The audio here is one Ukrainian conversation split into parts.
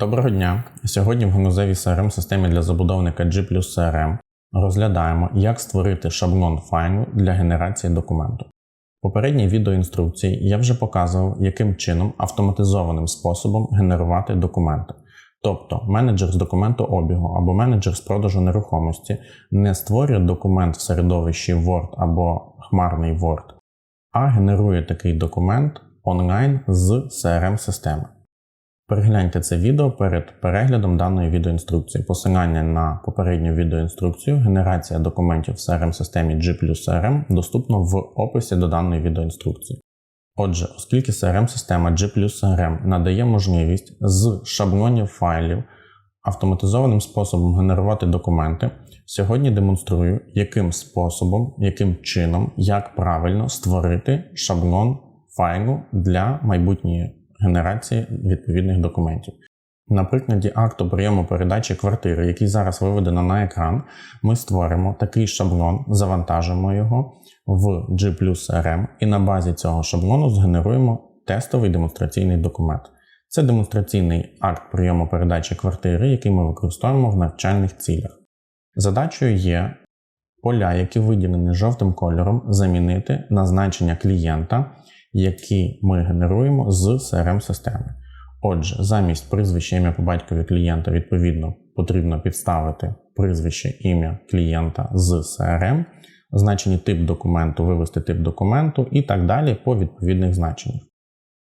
Доброго дня! Сьогодні в ганузевій crm системі для забудовника G CRM розглядаємо, як створити шаблон файлу для генерації документу. В попередній відеоінструкції я вже показував, яким чином автоматизованим способом генерувати документи. Тобто менеджер з документообігу або менеджер з продажу нерухомості не створює документ в середовищі Word або хмарний Word, а генерує такий документ онлайн з CRM-системи. Перегляньте це відео перед переглядом даної відеоінструкції. Посилання на попередню відеоінструкцію генерація документів в CRM-системі G CRM доступно в описі до даної відеоінструкції. Отже, оскільки CRM-система G CRM надає можливість з шаблонів файлів автоматизованим способом генерувати документи, сьогодні демонструю, яким способом, яким чином, як правильно створити шаблон файлу для майбутньої генерації відповідних документів. На прикладі акту прийому передачі квартири, який зараз виведено на екран, ми створимо такий шаблон, завантажимо його в G CRM і на базі цього шаблону згенеруємо тестовий демонстраційний документ. Це демонстраційний акт прийому передачі квартири, який ми використовуємо в навчальних цілях. Задачею є поля, які виділені жовтим кольором, замінити на значення клієнта які ми генеруємо з CRM-системи. Отже, замість прізвища ім'я по батькові клієнта, відповідно, потрібно підставити прізвище ім'я клієнта з CRM, значені тип документу, вивести тип документу і так далі по відповідних значеннях.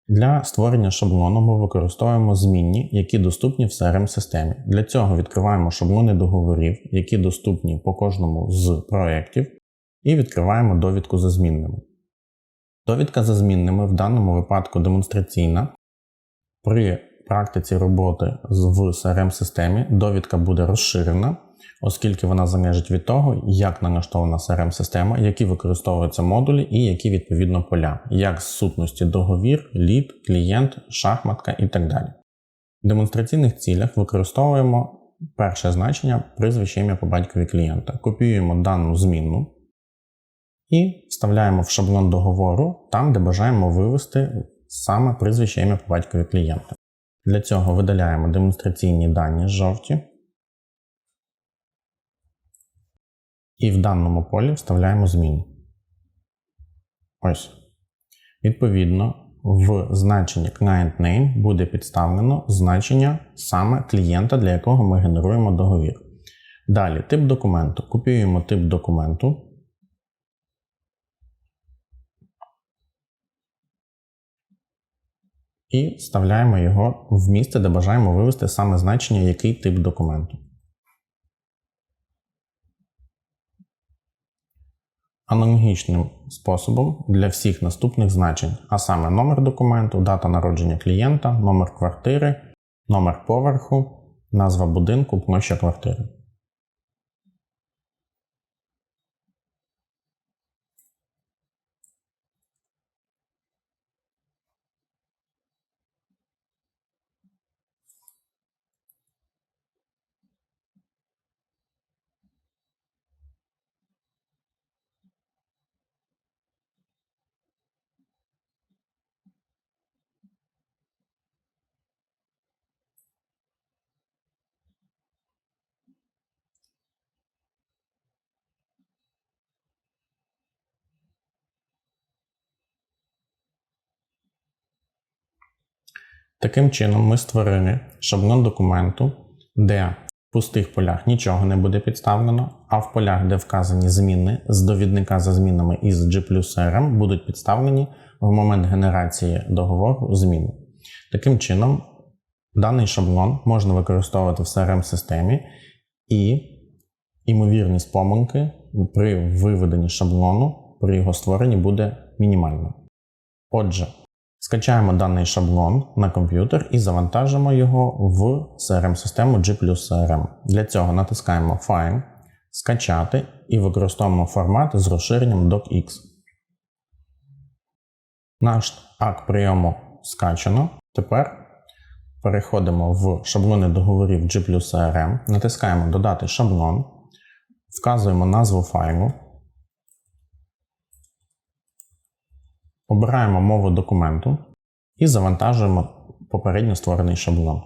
Для створення шаблону ми використовуємо змінні, які доступні в CRM-системі. Для цього відкриваємо шаблони договорів, які доступні по кожному з проєктів, і відкриваємо довідку за змінними. Довідка за змінними в даному випадку демонстраційна. При практиці роботи в CRM-системі довідка буде розширена, оскільки вона залежить від того, як налаштована CRM-система, які використовуються модулі і які відповідно поля, як з сутності договір, лід, клієнт, шахматка і так далі. В демонстраційних цілях використовуємо перше значення прізвище ім'я по батькові клієнта. Копіюємо дану змінну і вставляємо в шаблон договору там, де бажаємо вивести саме прізвище ім'я по батькові клієнта. Для цього видаляємо демонстраційні дані жовті. І в даному полі вставляємо зміну. Ось. Відповідно, в значенні Client Name буде підставлено значення саме клієнта, для якого ми генеруємо договір. Далі, тип документу. Копіюємо тип документу. І вставляємо його в місце, де бажаємо вивести саме значення, який тип документу. Аналогічним способом для всіх наступних значень, а саме номер документу, дата народження клієнта, номер квартири, номер поверху, назва будинку, площа квартири. Таким чином, ми створили шаблон документу, де в пустих полях нічого не буде підставлено, а в полях, де вказані зміни з довідника за змінами із G CRM, будуть підставлені в момент генерації договору зміни. Таким чином, даний шаблон можна використовувати в CRM-системі і імовірність помилки при виведенні шаблону при його створенні буде мінімальна. Отже, Скачаємо даний шаблон на комп'ютер і завантажимо його в CRM-систему G CRM. Для цього натискаємо Файл, Скачати і використовуємо формат з розширенням DocX. Наш акт прийому скачано. Тепер переходимо в шаблони договорів G CRM, натискаємо Додати шаблон, вказуємо назву файлу. Обираємо мову документу і завантажуємо попередньо створений шаблон.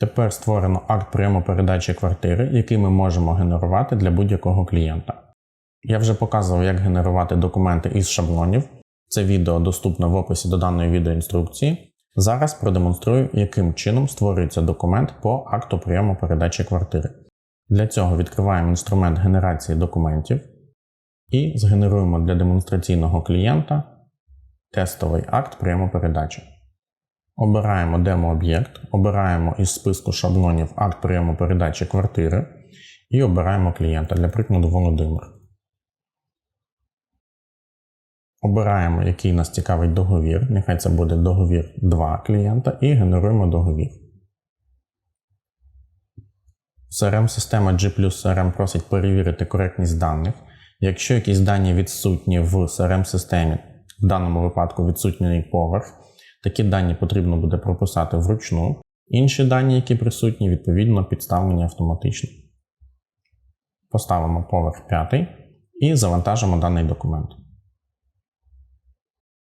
Тепер створено акт прийому передачі квартири, який ми можемо генерувати для будь-якого клієнта. Я вже показував, як генерувати документи із шаблонів. Це відео доступно в описі до даної відеоінструкції. Зараз продемонструю, яким чином створюється документ по акту прийому передачі квартири. Для цього відкриваємо інструмент генерації документів і згенеруємо для демонстраційного клієнта тестовий акт прийому передачі. Обираємо демо-об'єкт, обираємо із списку шаблонів акт прийому передачі квартири і обираємо клієнта, для прикладу Володимир. Обираємо, який нас цікавить договір. Нехай це буде договір 2 клієнта, і генеруємо договір. CRM-система G CRM просить перевірити коректність даних. Якщо якісь дані відсутні в CRM-системі, в даному випадку відсутній поверх, такі дані потрібно буде прописати вручну. Інші дані, які присутні, відповідно підставлені автоматично. Поставимо поверх 5 і завантажимо даний документ.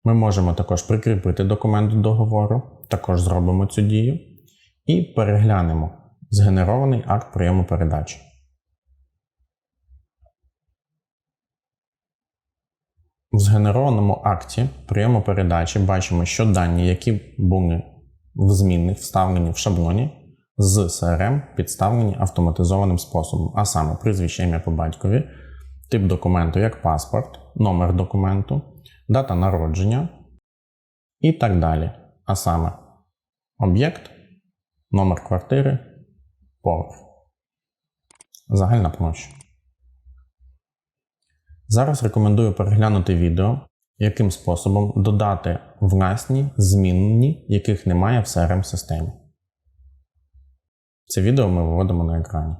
Ми можемо також прикріпити документ до договору, також зробимо цю дію, і переглянемо згенерований акт прийому передачі. В згенерованому акті прийому передачі бачимо, що дані, які були в змінних вставлені в шаблоні, з CRM підставлені автоматизованим способом, а саме прізвище ім'я по батькові, тип документу як паспорт, номер документу, дата народження і так далі. А саме об'єкт, номер квартири, поверх. Загальна площа. Зараз рекомендую переглянути відео, яким способом додати власні змінні, яких немає в CRM-системі. Це відео ми виводимо на екрані.